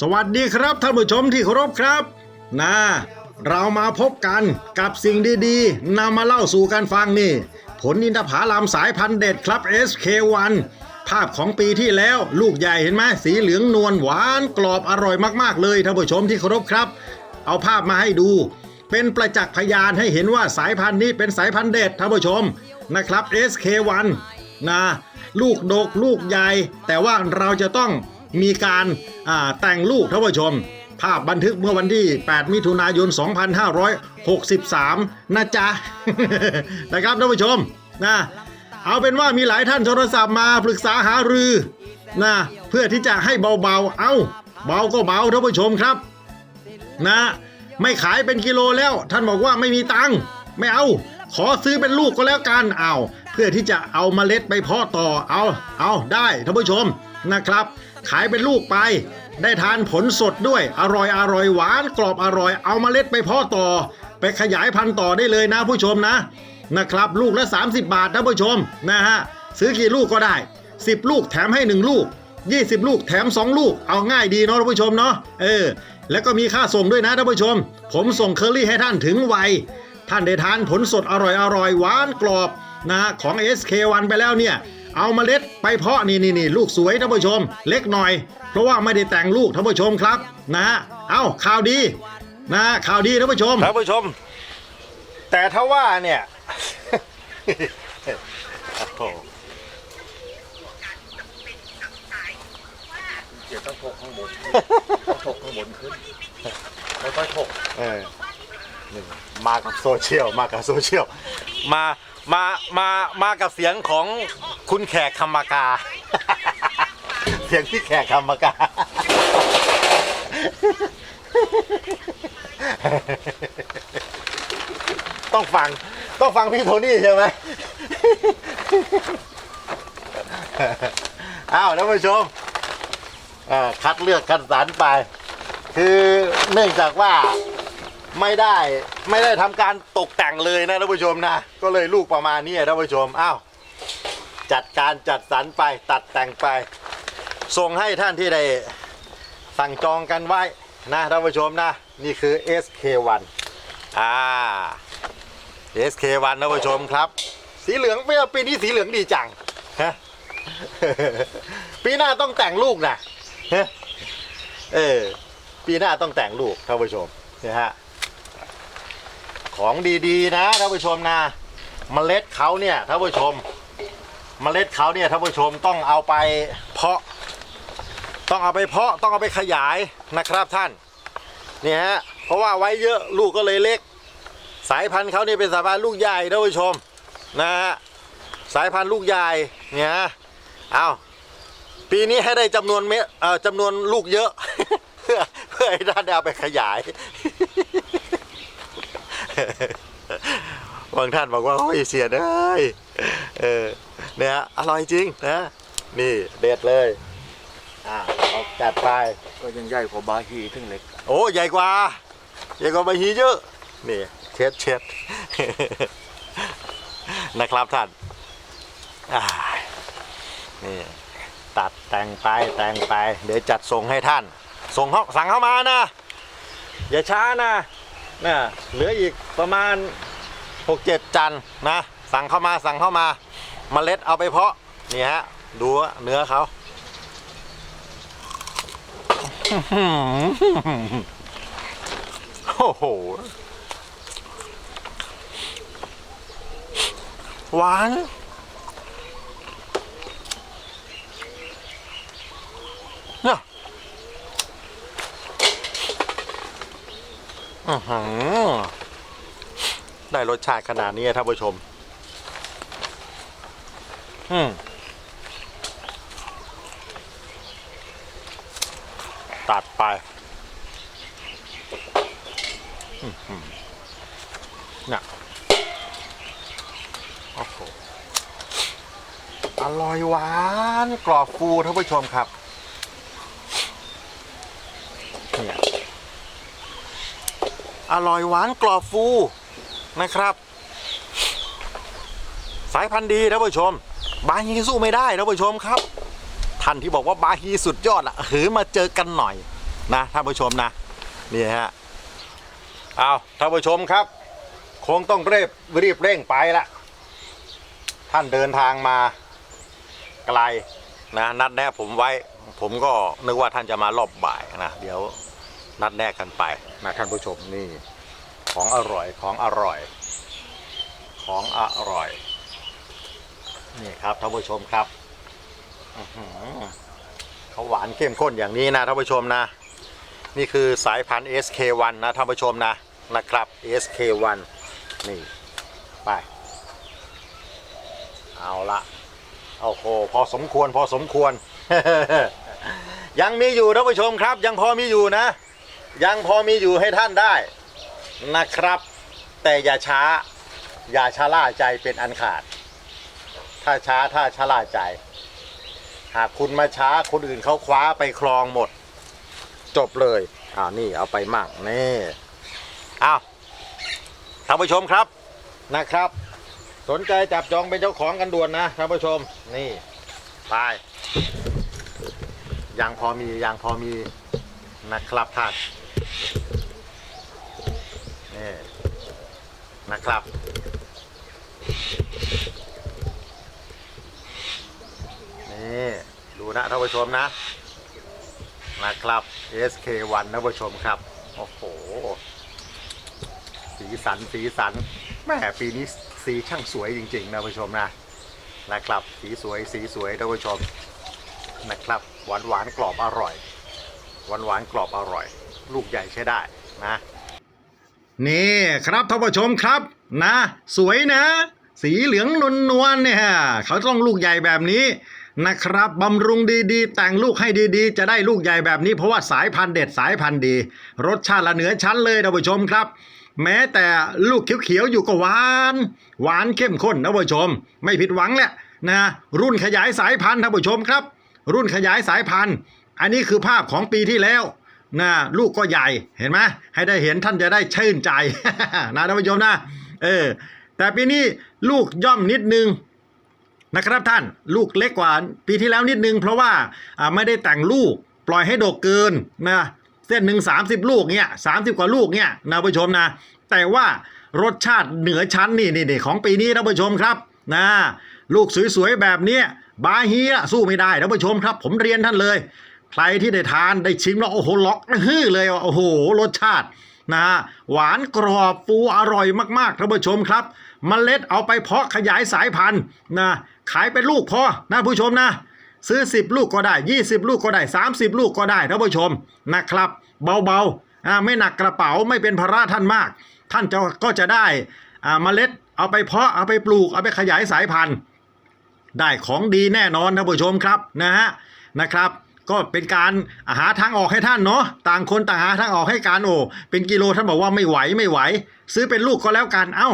สวัสดีครับท่านผู้ชมที่เคารพครับนะเรามาพบกันกับสิ่งดีๆนำมาเล่าสู่กันฟังนี่ ผลอินทผลัมสายพันธุ์เด็ดครับ SK1 ภาพของปีที่แล้วลูกใหญ่เห็นไหมสีเหลืองนวลหวานกรอบอร่อยมากๆเลยท่านผู้ชมที่เคารพครับ เอาภาพมาให้ดู เป็นประจักษ์พยานให้เห็นว่าสายพันธุ์นี้เป็นสายพันธุ์เด็ดท่านผู้ชมนะครับ SK1 นะลูกดกลูกใหญ่ แต่ว่าเราจะต้อง มีการแต่งลูกท่านผู้ชม ภาพบันทึกเมื่อวันที่ 8 มิถุนายน 2563 นะจ๊ะ นะครับท่านผู้ชมนะเอาเป็นว่ามีหลายท่านโทรศัพท์มาปรึกษาหารือนะเพื่อที่จะให้เบาๆ เอาเบาก็เบาท่านผู้ชมครับ นะ ไม่ขายเป็นกิโลแล้ว ท่านบอกว่าไม่มีตังค์ไม่เอา ขอซื้อเป็นลูกก็แล้วกันเอาเพื่อที่จะเอาเมล็ดไปเพาะต่อเอาเอาได้ท่านผู้ชมนะครับ ขายเป็นลูกไป ได้ทานผลสดด้วย อร่อยอร่อยหวานกรอบอร่อย เอามาเล็ดไปเพาะต่อ ไปขยายพันธุ์ต่อได้เลยนะผู้ชมนะนะครับ ลูกละ 30 บาทท่านผู้ชมนะฮะซื้อกี่ลูกก็ได้ 10 ลูกแถมให้ 1 ลูก 20 ลูกแถม 2 ลูก เอาง่ายดีเนาะท่านผู้ชมเนาะเออแล้วก็มีค่าส่งด้วยนะท่านผู้ชม ผมส่งเคอรี่ให้ท่านถึงวัยท่านได้ทานผลสดอร่อยอร่อยหวานกรอบนะของ SK1 ไปแล้วเนี่ย เอาเมล็ดไปเพาะนี่นี่นี่ลูกสวยท่านผู้ชม เล็กหน่อย เพราะว่าไม่ได้แต่งลูกท่านผู้ชมครับนะเอาข่าวดีนะข่าวดีท่านผู้ชมท่านผู้ชม แต่ถ้าว่าเนี่ยโอ้โหเดี๋ยวต้องถกข้างบนต้องถกข้างบนขึ้นแล้วก็ถกเออนี่มากับโซเชียลมากับโซเชียลมา มามามากับเสียงของคุณแขกคำมากา เสียงพี่แขกคำมากา ต้องฟังต้องฟังพี่โทนี่ใช่ไหมอ้าวท่านผู้ชมเอ่อคัดเลือกคัดสรรไป คือเนื่องจากว่า ไม่ได้ไม่ได้ทำการตกแต่งเลยนะท่านผู้ชมนะ ก็เลยลูกประมาณนี้ท่านผู้ชมอ้าวจัดการจัดสรรไปตัดแต่งไป ส่งให้ท่านที่ได้สั่งจองกันไว้นะท่านผู้ชมนะ นี่คือ SK1 อ่า SK1 ท่านผู้ชมครับ สีเหลืองเปียปีนี้สีเหลืองดีจังฮะปีหน้าต้องแต่งลูกนะฮะเออปีหน้าต้องแต่งลูกท่านผู้ชมนะฮะ ของดีๆ นะท่านผู้ชมนะเมล็ดเขาเนี่ยท่านผู้ชมเมล็ดเขาเนี่ยท่านผู้ชมต้องเอาไปเพาะ ต้องเอาไปเพาะต้องเอาไปขยายนะครับท่านเนี่ยฮะเพราะว่าไว้เยอะลูกก็เลยเล็ก สายพันธุ์เขาเนี่ยเป็นสายพันธุ์ลูกใหญ่ท่านผู้ชมนะฮะสายพันธุ์ลูกใหญ่เนี่ยฮะเอาปีนี้ให้ได้จำนวนเม็ดจำนวนลูกเยอะ เพื่อเพื่อให้ท่านได้เอาไปขยาย บางท่านบอกว่าโอ้ยเสียเอ้ยเออเนี่ยฮะอร่อยจริงนะนี่เด็ดเลยอ่าเอาจัดไปก็ยังใหญ่กว่าบาฮีถึงเล็ก โอ้ใหญ่กว่าใหญ่กว่าใบฮีเยอะนี่เช็ดเช็ดนะครับท่านอ่านี่ตัดแต่งไปแต่งไป เดี๋ยวจัดส่งให้ท่าน ส่งเขาสั่งเข้ามานะ อย่าช้านะ นะเหลืออีกประมาณ 6-7 จันนะ สั่งเข้ามาสั่งเข้ามาเมล็ดเอาไปเพาะนี่ฮะ ดูเนื้อเขาโอ้โหหวานเนี่ย อหือได้รสชาติขนาดนี้ท่านผู้ชม อืมตัดไปน่ะโอ้โหอร่อยหวาน กรอบฟูท่านผู้ชมครับ เนี่ย อร่อยหวานกรอบฟูนะครับ สายพันธุ์ดีท่านผู้ชม บาฮีสู้ไม่ได้ท่านผู้ชมครับ ท่านที่บอกว่าบาฮีสุดยอดอะหือมาเจอกันหน่อยนะท่านผู้ชมนะนี่ฮะเอาท่านผู้ชมครับ คงต้องเรีบรีบเร่งไปละท่านเดินทางมาไกลนะนัดแนะผมไว้ ผมก็นึกว่าท่านจะมารอบบ่ายนะเดี๋ยว นัดแนะกันไปนะท่านผู้ชมนี่ ของอร่อยของอร่อย ของอร่อยนี่ครับท่านผู้ชมครับเขาหวานเข้มข้นอย่างนี้นะท่านผู้ชมนะ นี่คือสายพันธุ์ SK1 นะท่านผู้ชมนะนะครับ SK1 นี่ไป เอาละโอ้โหพอสมควรพอสมควร ยังมีอยู่ท่านผู้ชมครับ ยังพอมีอยู่นะ ยังพอมีอยู่ให้ท่านได้นะครับ แต่อย่าช้า อย่าชะล่าใจเป็นอันขาด ถ้าช้าถ้าชะล่าใจ หากคุณมาช้าคนอื่นเขาคว้าไปครองหมด จบเลยอ่านี่เอาไปมั่งนี่อ้าวท่านผู้ชมครับนะครับ สนใจจับจองเป็นเจ้าของกันด่วนนะท่านผู้ชมนี่ไปยังพอมียังพอมีนะครับท่าน นี่นะครับ นี่ดูนะท่านผู้ชมนะ นะครับ SK1 นะผู้ชมครับ โอ้โห สีสันสีสันแม่ปีนี้สีช่างสวยจริงๆนะผู้ชมนะนะครับ สีสวยสีสวยท่านผู้ชมนะครับหวานหวานกรอบอร่อยหวานหวานกรอบอร่อย ลูกใหญ่ใช้ได้นะ นี่ครับท่านผู้ชมครับนะ สวยนะ สีเหลืองนวลนวลๆเนี่ยเขาต้องลูกใหญ่แบบนี้นะครับบำรุงดีๆ แต่งลูกให้ดีๆ จะได้ลูกใหญ่แบบนี้เพราะว่าสายพันธุ์เด็ดสายพันธุ์ดี รสชาติละเหนือชั้นเลยท่านผู้ชมครับ แม้แต่ลูกเขียวๆอยู่ก็หวาน หวานเข้มข้นท่านผู้ชม ไม่ผิดหวังแหละนะรุ่นขยายสายพันธุ์ท่านผู้ชมครับ รุ่นขยายสายพันธุ์ อันนี้คือภาพของปีที่แล้ว นะลูกก็ใหญ่เห็นไหมให้ได้เห็นท่านจะได้ชื่นใจนะท่านผู้ชมนะเออแต่ปีนี้ลูกย่อมนิดนึงนะครับท่านลูกเล็กกว่าปีที่แล้วนิดนึง เพราะว่าไม่ได้แต่งลูกปล่อยให้ดกเกินนะเส้นหนึ่งสามสิบลูกเนี่ยสามสิบกว่าลูกเนี่ยนะผู้ชมนะ แต่ว่ารสชาติเหนือชั้นนี่นี่นี่ของปีนี้ท่านผู้ชมครับนะลูกสวยๆแบบเนี้ยบาเฮียสู้ไม่ได้ท่านผู้ชมครับ ผมเรียนท่านเลย ใครที่ได้ทานได้ชิมแล้วโอ้โหล็อกฮือเลยว่าโอ้โหรสชาตินะฮะหวานกรอบฟูอร่อยมากๆท่านผู้ชมครับมเมล็ดเอาไปเพาะขยายสายพันธุ์นะขายเป็นลูกพอนะผู้ชมนะซื้อ 10 ลูกก็ได้ 20 ลูกก็ได้ 30 ลูกก็ได้ท่านผู้ชมนะครับ เบาๆอ่าไม่หนักกระเป๋าไม่เป็นภาระท่านมาก ท่านจะก็จะได้อ่าเมล็ดเอาไปเพาะเอาไปปลูกเอาไปขยายสายพันธุ์ ได้ของดีแน่นอนท่านผู้ชมครับนะฮะนะครับ ก็เป็นการหาทางออกให้ท่านเนาะต่างคนต่างหาทางออกให้การโอ้เป็นกิโลท่านบอกว่าไม่ไหวไม่ไหว ซื้อเป็นลูกก็แล้วกันเอ้า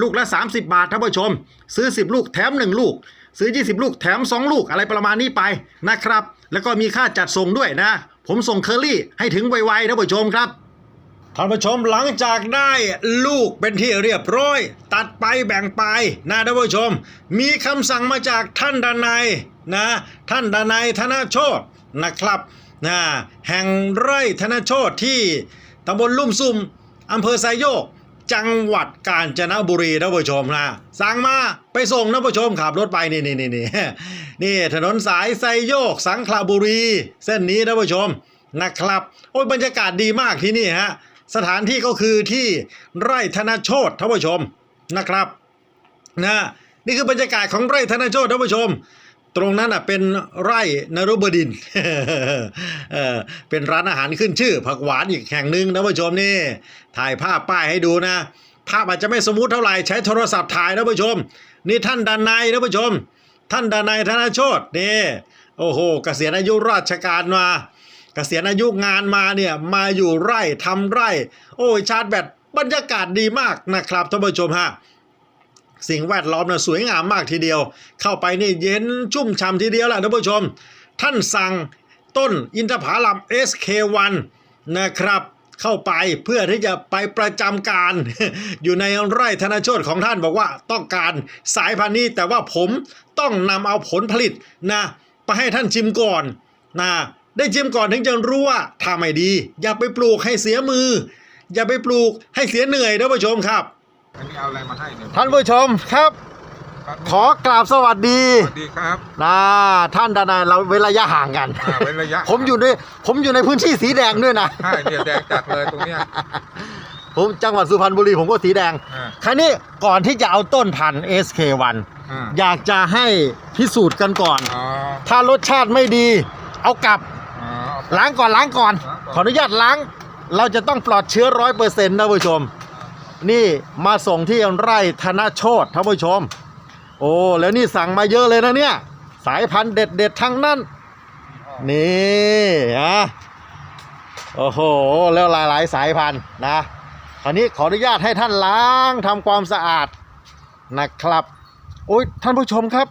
ลูกละ 30 บาทท่านผู้ชม ซื้อ 10 ลูกแถม 1 ลูก ซื้อ 20 ลูกแถม 2 ลูกอะไรประมาณนี้ไปนะครับ แล้วก็มีค่าจัดส่งด้วยนะ ผมส่งเคอรี่ให้ถึงไวๆท่านผู้ชมครับท่านผู้ชมหลังจากได้ลูกเป็นที่เรียบร้อย ตัดไปแบ่งไปนะท่านผู้ชม มีคำสั่งมาจากท่านดานายนะ ท่านดานายธนโชต นะครับนะแห่งไร่ธนโชตที่ตำบลลุ่มซุมอำเภอไซโยก จังหวัดกาญจนบุรีท่านผู้ชมนะสั่งมาไปส่งท่านผู้ชมขับรถไปนี่นี่นี่นี่นี่ถนนสายไซโยก สังขละบุรี เส้นนี้ท่านผู้ชมนะครับ โอ้ยบรรยากาศดีมากที่นี่ฮะสถานที่ก็คือที่ไร่ธนโชตท่านผู้ชมนะครับนะนี่คือบรรยากาศของไร่ธนโชตท่านผู้ชม ตรงนั้นอะเป็นไร่นรบดินเออเป็นร้านอาหารขึ้นชื่อ ผักหวานอีกแห่งหนึ่งนะผู้ชมนี่ ถ่ายภาพป้ายให้ดูนะ ภาพอาจจะไม่สมูทเท่าไหร่ใช้โทรศัพท์ถ่ายนะผู้ชม นี่ท่านดานในยนะผู้ชม ท่านดานายธนโชตนี่โอ้โหเกษียณอายุราชการมาเกษียณอายุงานมาเนี่ยมาอยู่ไร่ทำไร่ โอ้ยชาร์จแบตบรรยากาศดีมากนะครับท่านผู้ชมฮะ สิ่งแวดล้อมนะสวยงามมากทีเดียว เข้าไปนี่เย็นชุ่มฉ่ำทีเดียวแหละท่านผู้ชม ท่านสั่งต้นอินทผลัม SK1 นะครับเข้าไปเพื่อที่จะไปประจำการ อยู่ในไร่ธนโชตของท่านบอกว่าต้องการสายพันธุ์นี้แต่ว่าผมต้องนำเอาผลผลิตนะไปให้ท่านชิมก่อนนะได้ชิมก่อนถึงจะรู้ว่าถ้าไม่ดี อย่าไปปลูกให้เสียมือ อย่าไปปลูกให้เสียเหนื่อยท่านผู้ชมครับ อันนี้เอาอะไรมาให้เนี่ยท่านผู้ชมครับ ครับขอกราบสวัสดีสวัสดีครับนะท่านดานายเราเว้นระยะห่างกัน อ่าเว้นระยะผมอยู่ในผมอยู่ในพื้นที่สีแดงด้วยนะใช่เนี่ยแดงจัดเลยตรงเนี้ยผมจังหวัดสุพรรณบุรีผมก็สีแดง อ่าคราวนี้ก่อนที่จะเอาต้นพันธุ์ SK1 อ่าอยากจะให้พิสูจน์กันก่อน อ๋อถ้ารสชาติไม่ดี เอากลับอ๋อ ล้างก่อนล้างก่อน ล้างก่อน ขออนุญาตล้าง เราจะต้องปลอดเชื้อร้อยเปอร์เซ็นต์นะผู้ชม นี่มาส่งที่ไร่ธนโชตท่านผู้ชม โอ้แล้วนี่สั่งมาเยอะเลยนะเนี่ย สายพันธุ์เด็ดๆทั้งนั้น นี่นะโอ้โห แล้วหลายๆสายพันธุ์นะคราวนี้ขออนุญาตให้ท่านล้างทำความสะอาดนะครับโอ้ยท่านผู้ชมครับ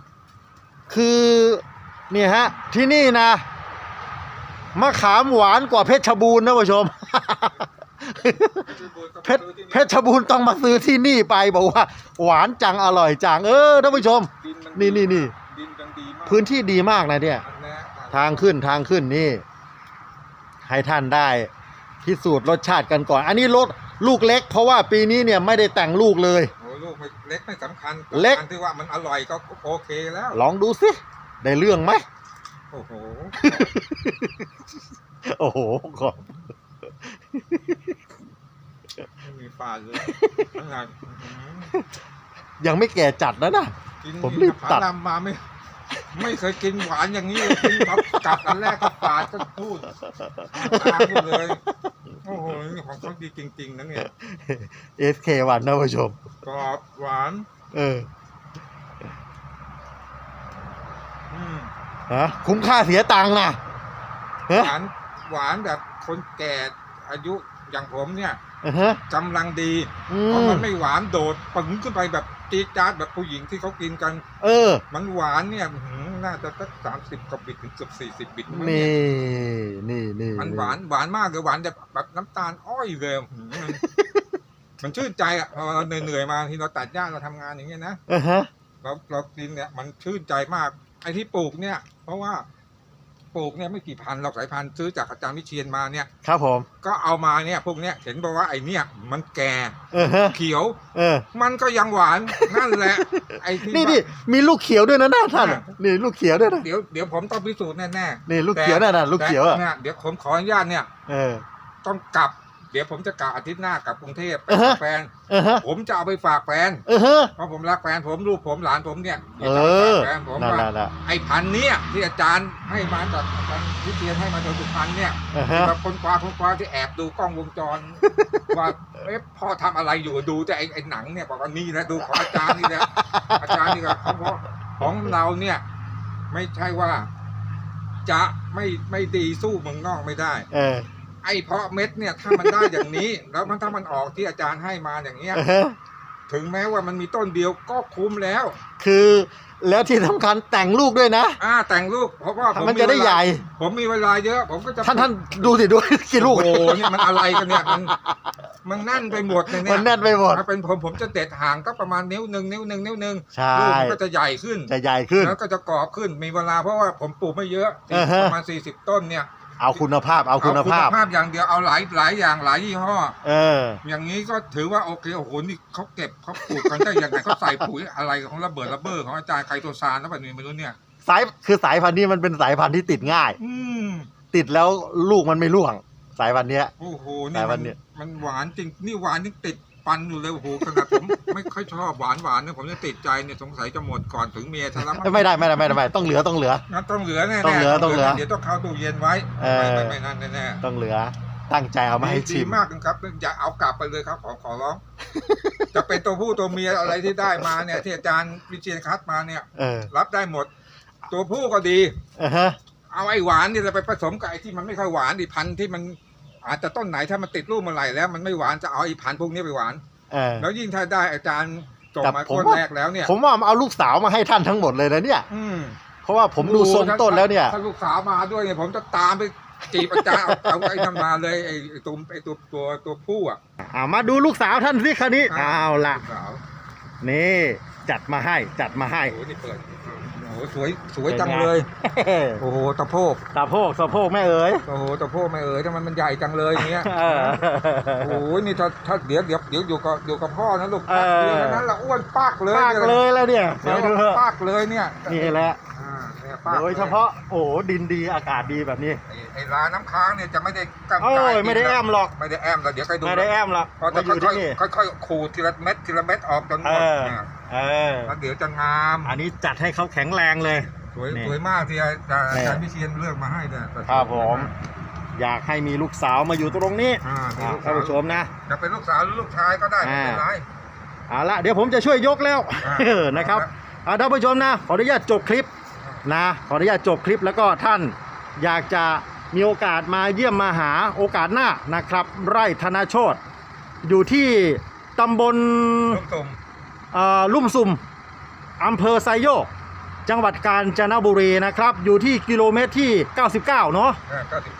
คือเนี่ยฮะที่นี่นะมะขามหวานกว่าเพชรบูรณ์นะผู้ชม เพชรเพชรบูรณ์ต้องมาซื้อที่นี่ไปบอกว่า หวานจังอร่อยจังเออท่านผู้ชมดิมันี่นี่นี่ดินยังดีมากพื้นที่ดีมากนะเนี่ยอันแรกทางขึ้นทางขึ้นนี่ ให้ท่านได้พิสูจน์รสชาติกันก่อน อันนี้รสลูกเล็ก เพราะว่าปีนี้เนี่ยไม่ได้แต่งลูกเลยโอ้ลูกไม่เล็กไม่สำคัญเล็กสำคัญที่ว่ามันอร่อยก็โอเคแล้ว ลองดูสิได้เรื่องไหมโอ้โห โอ้โหขอบไม่มี ปลาเลยขนาดอื้อหือยังไม่แก่จัดนะนะ กินผมรีบตัดผาดำมาไม่ ไม่เคยกินหวานอย่างนี้เลยกินแบบกัดอันแรกก็ปาดก็พูดตามพูดเลยโอ้โหนี่ของเขาดีจริงๆนะเนี่ย SK วันนะผู้ชม กรอบหวานเอออืมฮะคุ้มค่าเสียตังค์นะฮะหวานหวานแบบคนแก่อายุอย่างผมเนี่ยอือฮะ กำลังดีอืเพราะมมันไม่หวานโดดปึ้งขึ้นไปแบบจี๊ดจ๊าดแบบผู้หญิงที่เขากินกัน เออ มันหวานเนี่ยอื้อหือน่าจะสักสามสิบกว่าบิตถึงเกือบสี่สิบ40บิตมั้งนี่เนี่ยนี่นี่มันหวานหวานมากเลยหวานแบบแบบน้ำตาลอ้อยเลยอื้อหือมันมันชื่นใจอะพอเราเหนื่อยๆมาที่เราตัดหญ้าเราทำงานอย่างเงี้ยนะอือฮะเราเรากินเนี่ยมันชื่นใจมากไอ้ที่ปลูกเนี่ย เพราะว่า ปลูกเนี่ยไม่กี่พันเราสายพันธุ์ซื้อจากอาจารย์วิเชียนมาเนี่ยครับผม ก็เอามาเนี่ยพวกเนี้ยเห็นบอกว่าไอ้เนี่ยมันแก่เออฮะเขียว เออ มันก็ยังหวานนั่นแหละ ไอ้ที่นี่ว่านี่มีลูกเขียวด้วยนะนะท่านนี่ลูกเขียวด้วยนะเดี๋ยวเดี๋ยวผมต้องพิสูจน์แน่ๆนี่ลูกเขียวน่ะนะลูกเขียวอะแต่เนี่ยเดี๋ยวผมขออนุญาตเนี่ยเออ ต้องกลับ เดี๋ยวผมจะกลับอาทิตย์หน้ากลับกรุงเทพไปอ่าฮะหาแฟน เออฮะผมจะเอาไปฝากแฟน เออฮะเพราะผมรักแฟนผมลูกผมหลานผมเนี่ยเอดี๋ยวจะอเอาไปฝากแฟนผมนั่นว่านั่นน่ะไอ้พันธุ์เนี่ยที่อาจารย์ให้มาจากอาจารย์วิเชียนให้มาโดยสุพรรณเนี่ยเออฮะ แบบคนคว้าคนคว้าที่แอบดูกล้องวงจร ว่าเอ๊ะพ่อทำอะไรอยู่ดูแต่ไอ้ไอ้หนังเนี่ยบอกว่านี่นะดูของอาจารย์นี่แหละอาจารย์นี่ก็เขาบอกของเราเนี่ย ไม่ใช่ว่า จะไม่ไม่ดีสู้เมืองนอกไม่ได้ เออ ไอ้เพาะเม็ดเนี่ยถ้ามันได้อย่างนี้ แล้วมันถ้ามันออกที่อาจารย์ให้มาอย่างเงี้ยเออฮะถึงแม้ว่ามันมีต้นเดียวก็คุ้มแล้ว คือแล้วที่สำคัญแต่งลูกด้วยนะ อ่าแต่งลูกเพราะว่าผมมันจะได้เวลาใหญ่ ผมมีเวลาเยอะ ผมก็จะท่านท่านดูสิดูกี่ลูก โอ้โหเนี่ยมันอะไรกันเนี่ยมันมันแน่นไปหมดเลยเนี่ยมันแน่นไปหมดถ้าเป็นผมผมจะเด็ดห่างก็ประมาณนิ้วหนึ่งนิ้วหนึ่งนิ้วหนึ่งใช่ลูกมันก็จะใหญ่ขึ้นจะใหญ่ขึ้น แล้วก็จะกรอบขึ้นมีเวลาเพราะว่าผมปลูกไม่เยอะอ่าฮะประมาณ40ต้นเนี่ย เอาคุณภาพเอาคุณภาพภาพอย่างเดียวเอาหลายหลายอย่างหลายยี่ห้อ เออ อย่างนี้ก็ถือว่าโอเคโอ้โหนี่เขาเก็บเขาปลูกกันได้ยังไงเขาใส่ปุ๋ยอะไรของระเบิดระเบ้อของอาจารย์ไคโตซานนะแบบนี้ไม่รู้เนี่ย สายคือสายพันธุ์นี้มันเป็นสายพันธุ์ที่ติดง่าย อืมติดแล้วลูกมันไม่ร่วง สายพันธุ์เนี้ย โอ้โหแต่นี่วัมันนเนี้ยมันหวานจริงนี่หวานนี่ติด ปันอยู่เลยโอ้โหขนาดผมไม่ค่อยชอบหวานหวานเนี่ยผมจะติดใจเนี่ยสงสัยจะหมดก่อนถึงเมียซะแล้วมั้งไม่ได้ไม่ได้ไม่ได้ไม่ได้ต้องเหลือต้องเหลือ งั้นต้องเหลือแน่ๆต้องเหลือต้องเหลือเดี๋ยวต้องเข้าตู้เย็นไว้เออ ไม่ไม่ไม่นั่นแน่ต้องเหลือ ตั้งใจเอาๆมาให้ดีชิมมากครับอย่าเอากลับไปเลยครับขอขอร้อง จะเป็นตัวผู้ตัวเมียอะไรที่ได้มาเนี่ยที่อาจารย์วิเชียนคัดมาเนี่ย เออรับได้หมด ตัวผู้ก็ดี เออฮะเอาไอ้หวานนี่เราไปผสมกับไอ้ที่มันไม่ค่อยหวานดิพันธุ์ที่มัน อาจจะต้นไหนถ้ามันติดลูกเมื่อไหร่แล้วมันไม่หวานจะเอาไอ้พันธุ์พวกนี้ไปหวาน เออ แล้วยิ่งถ้าได้อาจารย์ส่งแต่มาผมคนว่า แรกแล้วเนี่ยผมว่าเอาลูกสาวมาให้ท่านทั้งหมดเลยนะเนี่ย อืมเพราะว่าผมดูทรงต้นแล้วเนี่ย ถ้าลูกสาวมาด้วยเนี่ยผมจะตามไปจีบอาจารย์เอาเอาไอ้นั่นมาเลยไอ้ไอ้ตัวไอ้ตัวตัวตัวผู้อะอ่ามาดูลูกสาวท่านสิคราวนี้เอาละลูกสาวนี่จัดมาให้จัดมาให้ โอ้โหนี่เปิดน โหสวยสวยจังเลย โอ้โหตะโพกตาโพกสะโพกแม่เอ๋ยโอ้โหตะโพกไม่เอ่ยทำไมมันใหญ่จังเลยอย่างเงี้ยเออ โอ้โหนี่ถ้าถ้าเดี๋ยวเดี๋ยวเดี๋ยวอยู่กับอยู่กับพ่อนะลูกเออ เดียวนั้นละอ้วนปากเลยปากเลยแล้วเนี่ยเดี๋ยวเดี๋ยวดูเถอะปากเลยเนี่ยนี่แหละอ่าเนี่ยปากลโดยเฉพาะโอ้โหดินดีอากาศดีแบบนี้ ไอ้ไอ้ร้านน้ำค้างเนี่ยจะไม่ได้กำโอ้กายยไม่ได้แอมหรอก ไม่ได้แอมแล้วเดี๋ยวใครดูไม่ได้แอมหรอกพอมาจะอยู่ค่ที่อยนี่ๆค่อยๆขูดทีละเม็ดทีละเม็ดออกจนหเอมดอเนี่ย เออ แล้วเดี๋ยวจะงามอันนี้จัดให้เขาแข็งแรงเลย สวยนี่สวยมากที่อาจารย์นี่ อาจารย์พิเชียนเลือกมาให้เนี่ยแต่สวยครับผมากอยากให้มีลูกสาวมาอยู่ตรงนี้อ่ามีอะลูกสาท่านวผู้ชมนะ จะเป็นลูกสาวหรือลูกชายก็ได้ไม่เป็นไร เอาละเดี๋ยวผมจะช่วยยกแล้วอ่า เออนะครับอะท่านผู้ชมนะ ขออนุญาตจบคลิปนะขออนุญาตจบคลิปแล้วก็ท่านอยากจะมีโอกาสมาเยี่ยมมาหาโอกาสหน้านะครับ ไร่ธนาโชตอยู่ที่ตำบล ลูกตุ่มเอ่อ ลุ่มซุ่มอำเภอไซโยก จังหวัดกาญจนบุรีนะครับ อยู่ที่กิโลเมตรที่ 99 เนาะเก้าสิบ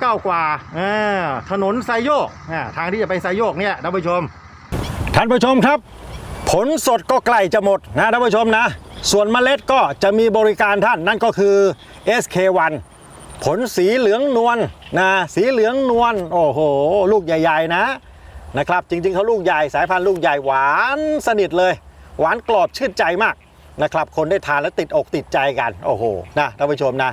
เก้า99 กว่าเออถนนไซโยกอ่าทางที่จะไปไซโยกเนี่ยท่านผู้ชม ท่านผู้ชมครับ ผลสดก็ใกล้จะหมดนะท่านผู้ชมนะ ส่วนเมล็ดก็จะมีบริการท่านนั่นก็คือ SK1 ผลสีเหลืองนวลนะสีเหลืองนวลโอ้โห ลูกใหญ่ ๆ นะ นะครับ จริงๆเขาลูกใหญ่สายพันธุ์ลูกใหญ่หวานสนิทเลย หวานกรอบชื่นใจมากนะครับ คนได้ทานแล้วติดอกติดใจกัน โอ้โหนะท่านผู้ชมนะ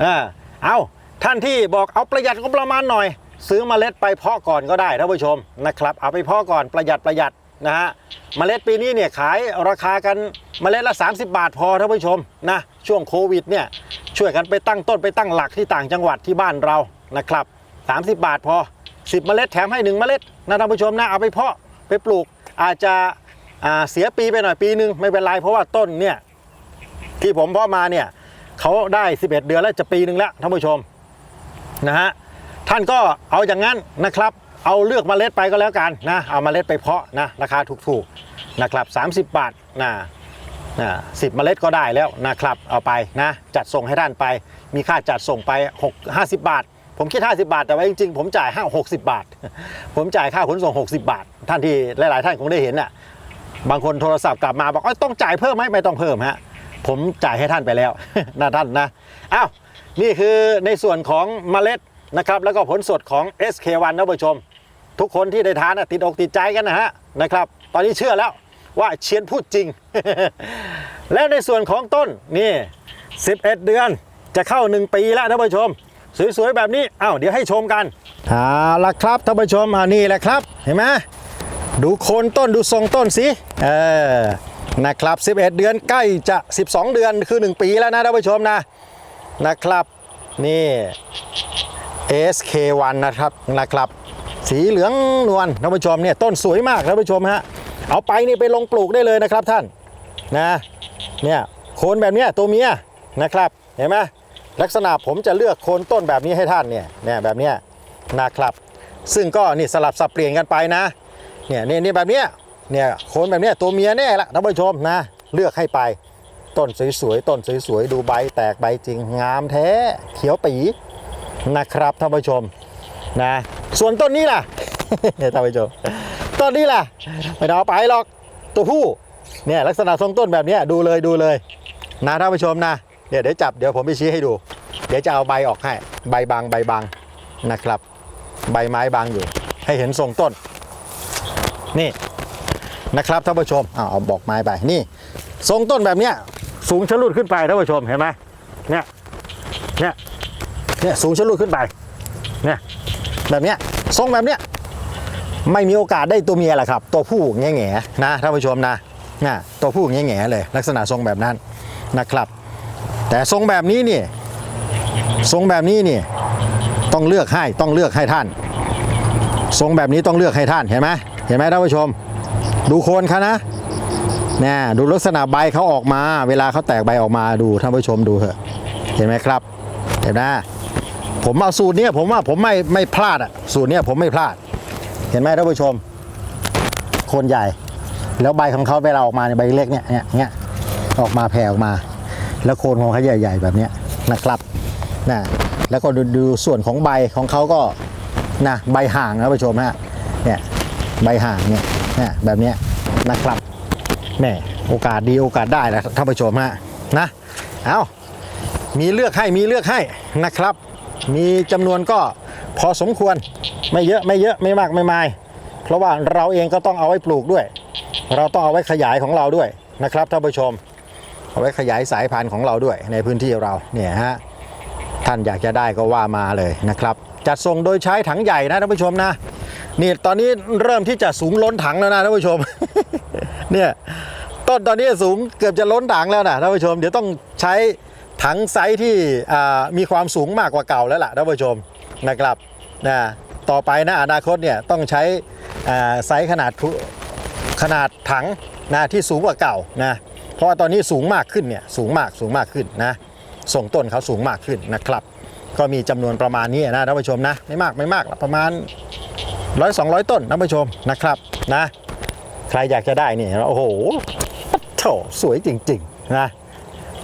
เออเอาท่านที่บอกเอาประหยัดก็ประมาณหน่อย ซื้อเมล็ดไปเพาะก่อนก็ได้ท่านผู้ชมนะครับเอาไปเพาะก่อนประหยัดประหยัดนะฮะเมล็ดปีนี้เนี่ยขายราคากันเมล็ดละ 30 บาทพอท่านผู้ชมนะช่วงโควิดเนี่ยช่วยกันไปตั้งต้นไปตั้งหลักที่ต่างจังหวัดที่บ้านเรานะครับ 30 บาทพอ 10 เมล็ดแถมให้ 1 เมล็ดนะท่านผู้ชมนะเอาไปเพาะไปปลูกอาจจะเสียปีไปหน่อยปีหนึ่งไม่เป็นไรเพราะว่าต้นเนี่ยที่ผมเพาะมาเนี่ยเขาได้ 11 เดือนแล้วจะปีหนึ่งแล้วท่านผู้ชมนะฮะท่านก็เอาอย่างนั้นนะครับ เอาเลือกเมล็ดไปก็แล้วกันนะเอามเมล็ดไปเพาะนะราคาถูกๆนะครับ 30 บาทนะนะสิบเมล็ดก็ได้แล้วนะครับเอาไปนะจัดส่งให้ท่านไป มีค่าจัดส่งไป6 50 บาท ผมคิด 50 บาท แต่ว่าจริงๆ ผมจ่ายห้า60บาท ผมจ่ายค่าขนส่ง 60 บาท ท่านที่หลาย ๆ ท่านคงได้เห็นน่ะบางคนโทรศัพท์กลับมาบอกอต้องจ่ายเพิ่มไหมไม่ต้องเพิ่มฮะผมจ่ายให้ท่านไปแล้วนะท่านนะอ้าวนี่คือในส่วนของเมล็ดนะครับแล้วก็ผลสดของ SK1 นะผู้ชม ทุกคนที่ได้ทานติดอกติดใจกันนะฮะนะครับ ตอนนี้เชื่อแล้วว่าเชียนพูดจริง และในส่วนของต้นนี่ 11 เดือนจะเข้า 1 ปีแล้วท่านผู้ชม สวยๆแบบนี้อ้าวเดี๋ยวให้ชมกันเอาละครับท่านผู้ชมอ่านี่แหละครับเห็นไหมดูโคนต้นดูทรงต้นสิเออนะครับ 11 เดือนใกล้จะ 12 เดือนคือ 1 ปีแล้วนะท่านผู้ชมนะนะครับนี่ SK1 นะครับนะครับ สีเหลืองนวลท่านผู้ชมเนี่ยต้นสวยมากท่านผู้ชมฮะเอาไปนี่ไปลงปลูกได้เลยนะครับท่านนะเนี่ยโคนแบบเนี้ยตัวเมียนะครับเห็นไหม ลักษณะผมจะเลือกโคนต้นแบบนี้ให้ท่านเนี่ยเนี่ยแบบเนี้ยนะครับ ซึ่งก็นี่สลับสับเปลี่ยนกันไปนะเนี่ยนี่นี่แบบเนี้ยเนี่ยโคนแบบเนี้ยตัวเมียแน่ละท่านผู้ชมนะ เลือกให้ไปต้นสวยๆต้นสวยๆดูใบแตกใบจริงงามแท้เขียวปีนะครับท่านผู้ชมนะส่วนต้นนี้ล่ะท่านผู้ชมต้นนี้ล่ะไม่ต้เอาไปหรอกตัวผู้เนี่ยลักษณะทรงต้นแบบนี้ดูเลยดูเลยนะท่านผู้ชมนะ เดี๋ยวเดี๋ยวจับเดี๋ยวผมไปชี้ให้ดู เดี๋ยวจะเอาใบออกให้ ใบบางใบบางนะครับ ใบไม้บางอยู่ ให้เห็นทรงต้น นี่นะครับท่านผู้ชมเอาบอกไม้ไปนี่ ทรงต้นแบบเนี้ยสูงชะลุดขึ้นไปท่านผู้ชมเห็นไหมเนี่ยเนี่ยเนี่ยสูงชะลุดขึ้นไปเนี่ยแบบเนี้ยทรงแบบเนี้ยไม่มีโอกาสได้ตัวเมียแหละครับ ตัวผู้แง่แง่ๆนะท่านผู้ชมนะเนี่ยตัวผู้แง่แง่ๆเลย ลักษณะทรงแบบนั้นนะครับ แต่ทรงแบบนี้นี่ทรงแบบนี้นี่ต้องเลือกให้ต้องเลือกให้ท่าน ทรงแบบนี้ต้องเลือกให้ท่านเห็นไหมเห็นไหมท่านผู้ชม ดูโคนเขานะเนี่ยดูลักษณะใบเขาออกมา เวลาเขาแตกใบออกมาดูท่านผู้ชมดูเถอะเห็นไหมครับ เห็นไหมผมเอาสูตรเนี้ยผมว่าผมไม่ไม่พลาดอะสูตรเนี้ยผมไม่พลาด เห็นไหมท่านผู้ชมโคนใหญ่ แล้วใบของเขาเวลาออกมาในใบเล็กเนี่ยเนี่ยเนี่ยออกมาแผ่ออกมา แล้วโคนของเขาใหญ่ ๆ แบบนี้นะครับนะแล้วก็ดูดูส่วนของใบของเขาก็นะใบห่างนะท่านผู้ชมฮะเนี่ยใบห่างเนี่ยนี่แบบนี้นะครับแหม่โอกาสดีโอกาสได้แหละท่านผู้ชมฮะนะเอามีเลือกให้มีเลือกให้นะครับ มีจำนวนก็พอสมควรไม่เยอะไม่เยอะไม่มากไม่มาย เพราะว่าเราเองก็ต้องเอาไว้ปลูกด้วย เราต้องเอาไว้ขยายของเราด้วยนะครับท่านผู้ชม เอาไว้ขยายสายพันธุ์ของเราด้วยในพื้นที่เราเนี่ยฮะท่านอยากจะได้ก็ว่ามาเลยนะครับ จัดส่งโดยใช้ถังใหญ่นะท่านผู้ชมนะนี่ตอนนี้เริ่มที่จะสูงล้นถังแล้วนะท่านผู้ชมเนี่ยต้นตอนนี้สูงเกือบจะล้นถังแล้วนะท่านผู้ชม เดี๋ยวต้องใช้ถังไซส์ที่มีความสูงมากกว่าเก่าแล้วล่ะท่านผู้ชมนะครับนะต่อไปนะอนาคตเนี่ยต้องใช้ไซส์ขนาดขนาดถังนะที่สูงกว่าเก่านะ เพราะว่าตอนนี้สูงมากขึ้นเนี่ยสูงมากสูงมากขึ้นนะส่งต้นเขาสูงมากขึ้นนะครับ ก็มีจำนวนประมาณนี้นะท่านผู้ชมนะไม่มากไม่มากประมาณร้อยสองร้อยต้นท่านผู้ชมนะครับนะใครอยากจะได้นี่โอ้โหโถสวยจริงๆนะ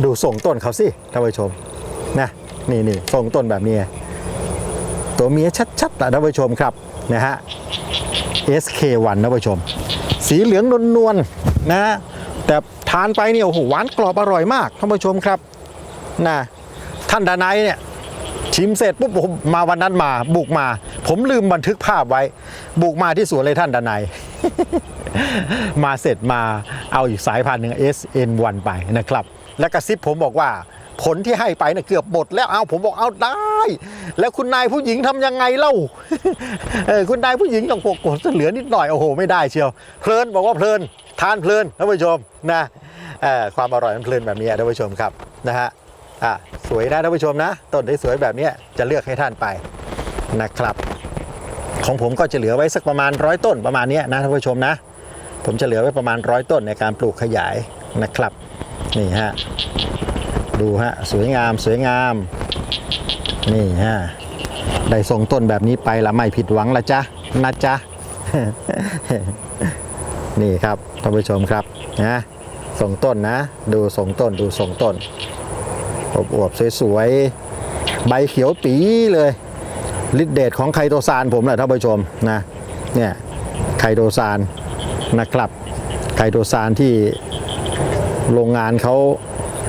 ดูส่งต้นเขาสิท่านผู้ชมนะนี่นี่ส่งต้นแบบนี้ ตัวเมียชัดๆนะท่านผู้ชมครับนะฮะ SK1 ท่านผู้ชม สีเหลืองนวลๆนะแต่ ทานไปเนี่ยโอ้โหหวานกรอบอร่อยมากท่านผู้ชมครับนะท่านดานายเนี่ยชิมเสร็จปุ๊บผมมาวันนั้นมาบุกมา ผมลืมบันทึกภาพไว้ บุกมาที่สวนเลยท่านดานายมาเสร็จมาเอาอีกสายพันธุ์หนึ่ง SN1 ไปนะครับ และกระซิบผมบอกว่า ผลที่ให้ไปเนี่ยเกือบหมดแล้วเอาผมบอกเอาได้ แล้วคุณนายผู้หญิงทำยังไงเล่าเออคุณนายผู้หญิงต้องปกกดเหลือนิดหน่อยโอ้โหไม่ได้เชียวเพลินบอกว่าเพลินทานเพลินท่านผู้ชมนะความอร่อยมันเพลินแบบนี้ท่านผู้ชมครับนะฮะอะสวยนะท่านผู้ชมนะต้นได้สวยแบบนี้จะเลือกให้ท่านไปนะครับ ของผมก็จะเหลือไว้สักประมาณร้อยต้นประมาณนี้นะท่านผู้ชมนะ ผมจะเหลือไว้ประมาณร้อยต้นในการปลูกขยายนะครับนี่ฮะ ดูฮะสวยงามสวยงาม นี่ฮะได้ส่งต้นแบบนี้ไปละไม่ผิดหวังละจ๊ะนะจ๊ะนี่ครับท่านผู้ชมครับนะส่งต้นนะ ดูส่งต้นดูส่งต้นอบอวบสวยๆใบเขียวปีเลยฤทธิเดชของไคโตซานผมแหละท่านผู้ชมนะเนี่ยไคโตซานนะครับไคโตซานที่โรงงานเขา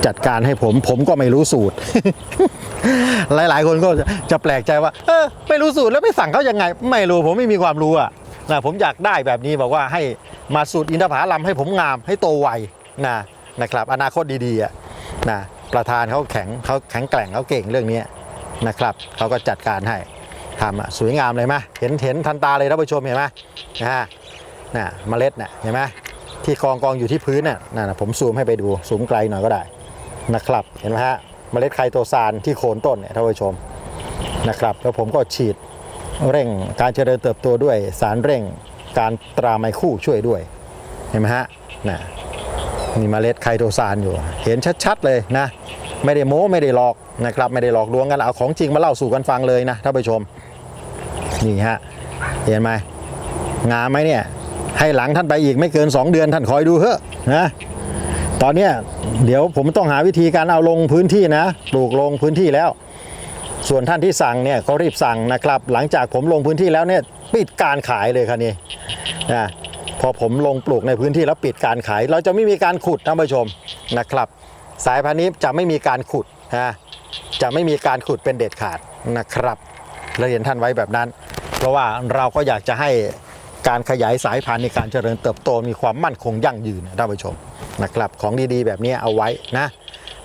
จัดการให้ผม ผมก็ไม่รู้สูตร หลายๆ คนก็จะแปลกใจว่า เออไม่รู้สูตรแล้วไปสั่งเขายังไง ไม่รู้ผมไม่มีความรู้อะนะผมอยากได้แบบนี้บอกว่าให้มาสูตรอินทผลัมให้ผมงามให้โตไวนะนะครับ อนาคตดีๆอะนะประธานเขาแข็งเขาแข็งแกร่งเขาเก่งเรื่องนี้นะครับเขาก็จัดการให้ทำอะสวยงามเลยไหมเห็นเห็นทันตาเลยท่านผู้ชมเห็นไหมนะฮะน่ะเมล็ดน่ะเห็นไหมที่กองกองอยู่ที่พื้นน่ะนั่นน่ะผมซูมให้ไปดูซูมไกลหน่อยก็ได้ นะครับ เห็นไหมฮะเมล็ดไคโตซานที่โคนต้นเนี่ยท่านผู้ชมนะครับ แล้วผมก็ฉีดเร่งการเจริญเติบโตด้วยสารเร่งการตราไมคู่ช่วยด้วย เห็นไหมฮะน่ะมีเมล็ดไคโตซานอยู่ เห็นชัดๆเลยนะ ไม่ได้โม้ไม่ได้หลอกนะครับ ไม่ได้หลอกลวงกันเอาของจริงมาเล่าสู่กันฟังเลยนะท่านผู้ชมนี่ฮะเห็นไหมงามไหมเนี่ยให้หลังท่านไปอีกไม่เกิน 2 เดือนท่านคอยดูเถอะนะ ตอนเนี้ยเดี๋ยวผมต้องหาวิธีการเอาลงพื้นที่นะปลูกลงพื้นที่แล้ว ส่วนท่านที่สั่งเนี่ยเขารีบสั่งนะครับ หลังจากผมลงพื้นที่แล้วเนี่ยปิดการขายเลยครับนี่นะพอผมลงปลูกในพื้นที่แล้วปิดการขาย เราจะไม่มีการขุดท่านผู้ชมนะครับ สายพันธุ์นี้จะไม่มีการขุดนะจะไม่มีการขุดเป็นเด็ดขาดนะครับเราเห็นท่านไว้แบบนั้น เพราะว่าเราก็อยากจะให้ การขยายสายพันธุ์ในการเจริญเติบโตมีความมั่นคงยั่งยืนนะท่านผู้ชมนะครับของดีๆ แบบนี้เอาไว้นะ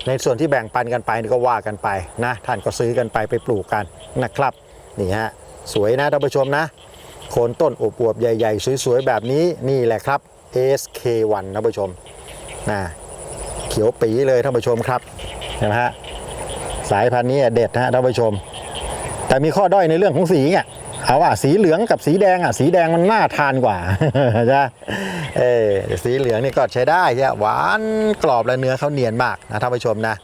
ในส่วนที่แบ่งปันกันไปนี่ก็ว่ากันไปนะท่านก็ซื้อกันไปไปปลูกกันนะครับนี่ฮะสวยนะท่านผู้ชมนะโคนต้นอวบๆใหญ่ ๆ สวยๆแบบนี้นี่แหละครับ SK1 ท่านผู้ชมนะเขียวปีเลยท่านผู้ชมครับเห็นไหมฮะสายพันธุ์นี้เด็ดนะฮะท่านผู้ชม แต่มีข้อด้อยในเรื่องของสีอะ เอาว่าสีเหลืองกับสีแดงอะ สีแดงมันน่าทานกว่าใช่เออสีเหลืองนี่ก็ใช้ได้ใช่หวานกรอบและเนื้อเขาเนียนมากนะท่านผู้ชมนะ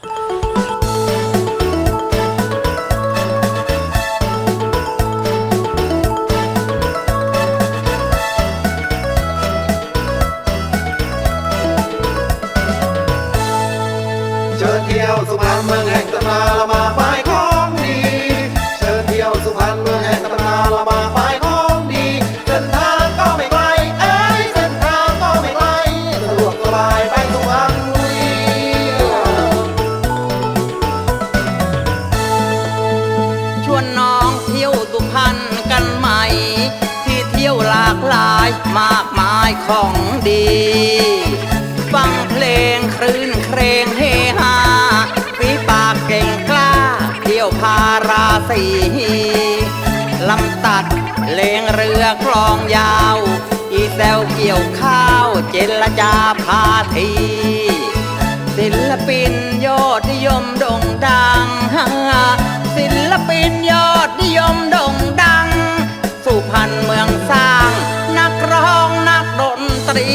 สีลำตัดเลงเรือกลองยาว อีแซวเกี่ยวข้าวเจรจาพาทีศิลปินยอดนิยมโด่งดัง ศิลปินยอดนิยมโด่งดัง สุพรรณเมืองสร้าง นักร้องนักดนตรี